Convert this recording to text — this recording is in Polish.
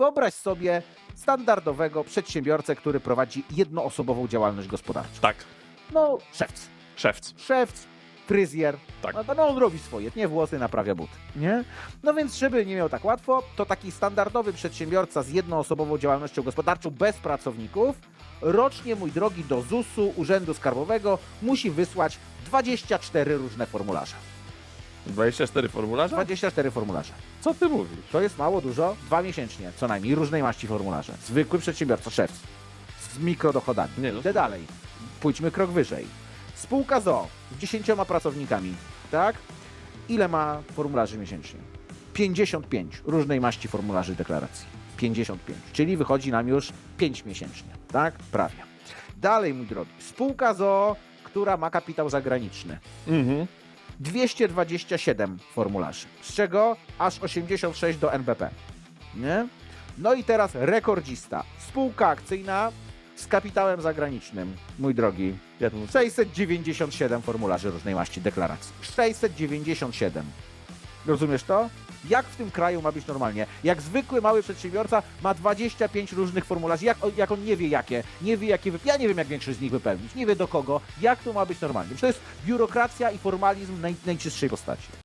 Wyobraź sobie standardowego przedsiębiorcę, który prowadzi jednoosobową działalność gospodarczą. Tak. No, szewc. Szewc. Szewc, fryzjer. Tak. No, no on robi swoje, nie włosy, naprawia buty, nie? No więc, żeby nie miał tak łatwo, to taki standardowy przedsiębiorca z jednoosobową działalnością gospodarczą bez pracowników rocznie, mój drogi, do ZUS-u, Urzędu Skarbowego musi wysłać 24 różne formularze. 24 formularze? 24 formularze. Co ty mówisz? To jest mało, dużo? Dwa miesięcznie, co najmniej, różnej maści formularze. Zwykły przedsiębiorca, szef, z mikrodochodami. Nie, no. Idę dalej. Pójdźmy krok wyżej. Spółka ZO z 10 pracownikami, tak? Ile ma formularzy miesięcznie? 55 różnej maści formularzy deklaracji. 55, czyli wychodzi nam już 5 miesięcznie, tak? Prawie. Dalej, mój drogi. Spółka ZO, która ma kapitał zagraniczny. Mhm. 227 formularzy, z czego aż 86 do NBP. Nie? No i teraz rekordzista. Spółka akcyjna z kapitałem zagranicznym, mój drogi. Ja tu 697 formularzy różnej maści deklaracji. 697. Rozumiesz to? Jak w tym kraju ma być normalnie? Jak zwykły mały przedsiębiorca ma 25 różnych formularzy, jak, jak on nie wie jakie, nie wie jakie, ja nie wiem jak większość z nich wypełnić, nie wie do kogo, jak to ma być normalnie. To jest biurokracja i formalizm naj, najczystszej postaci.